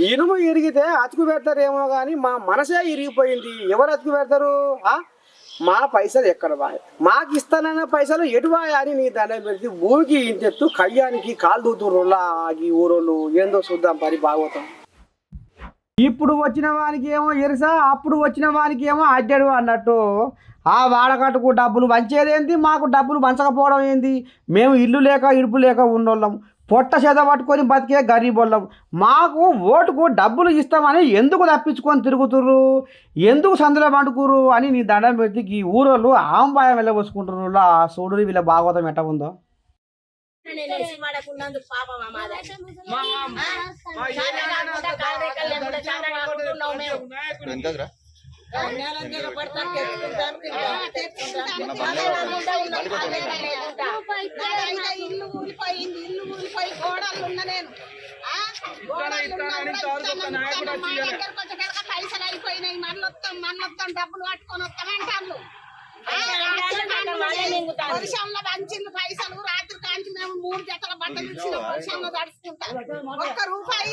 ఇనుము ఇరిగితే అతుకు పెడతారేమో కానీ మా మనసే ఇరిగిపోయింది. ఎవరు అతుకు పెడతారు? మా పైసలు ఎక్కడ బాయ్? మాకు ఇస్తానన్న పైసలు ఎటువాయా అని నీ దండం పెడితే భూమికి ఇంతెత్తు కయ్యానికి కాలు దూతురులా ఈ ఊరోళ్ళు. ఏందో చూద్దాం పరి బాగోతాం ఇప్పుడు వచ్చిన వానికి ఏమో ఎరుసా అప్పుడు వచ్చిన వానికి ఏమో అడ్డాడు అన్నట్టు. ఆ వాడకట్టుకు డబ్బులు వంచేదేంది మాకు డబ్బులు వంచకపోవడం ఏంది? మేము ఇల్లు లేక ఇడుపు లేక ఉన్నోళ్ళం. పొట్ట చేత పట్టుకొని బతికే గరీబోళ్ళం. మాకు ఓటుకు డబ్బులు ఇస్తామని ఎందుకు తప్పించుకొని తిరుగుతుర్రు? ఎందుకు సందులో పండుకురు అని నీ దండం పెట్టి ఈ ఊరోళ్ళు ఆంబాయం వెళ్ళబోసుకుంటున్నారు. చూడు వీళ్ళ భాగవతం ఎట్ట ఉందో? గోడలు ఉన్న నేను పైసలు అయిపోయినాయి. మళ్ళీ వస్తాం మళ్ళీ వస్తాం డబ్బులు పట్టుకొని వస్తామంటారు వర్షంలో పంచింది పైసలు. రాత్రి కాంచి మేము మూడు జతల బట్టలు ఇచ్చిన వర్షంలో తడుచుకుంటాం. ఒక్క రూపాయి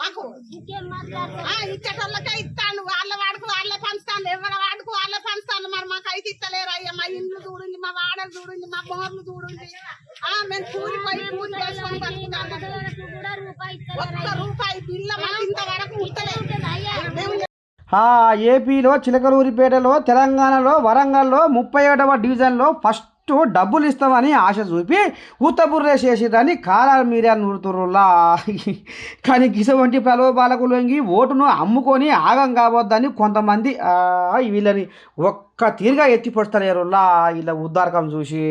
మాకు. ఆ, ఇచ్చేటోళ్ళకే ఇస్తాను వాళ్ళ వాడుకు వాళ్ళే పంచుతాను ఎవరి వాడుకు వాళ్ళే పంచుతాను మరి మాకు అయితే ఇస్తలేరు అయ్యా మా ఇండ్లు చూడండి మా వాడలు చూడండి మా బోర్లు చూడండి. ఆ మేము కూలిపోయి కూలి చేసుకొని బతుకుతాము ఒక్క రూపాయి బిల్ల మాకు ఇంతవరకు ఉంటలేదు. ఏపీలో చిలకలూరిపేటలో తెలంగాణలో వరంగల్లో ముప్పై ఏడవ డివిజన్లో ఫస్ట్ డబ్బులు ఇస్తామని ఆశ చూపి ఉత్తబుర్రేసి చేసిరని కాలాలు మీరే నూరుతురులా కానీ గిసవంటి ప్రలోభాలకు లొంగి ఓటును అమ్ముకొని ఆగం కావద్దని కొంతమంది వీళ్ళని ఒక్క తీరుగా ఎత్తిపొడతలేరులా వీళ్ళ ఉద్దారకం చూసి.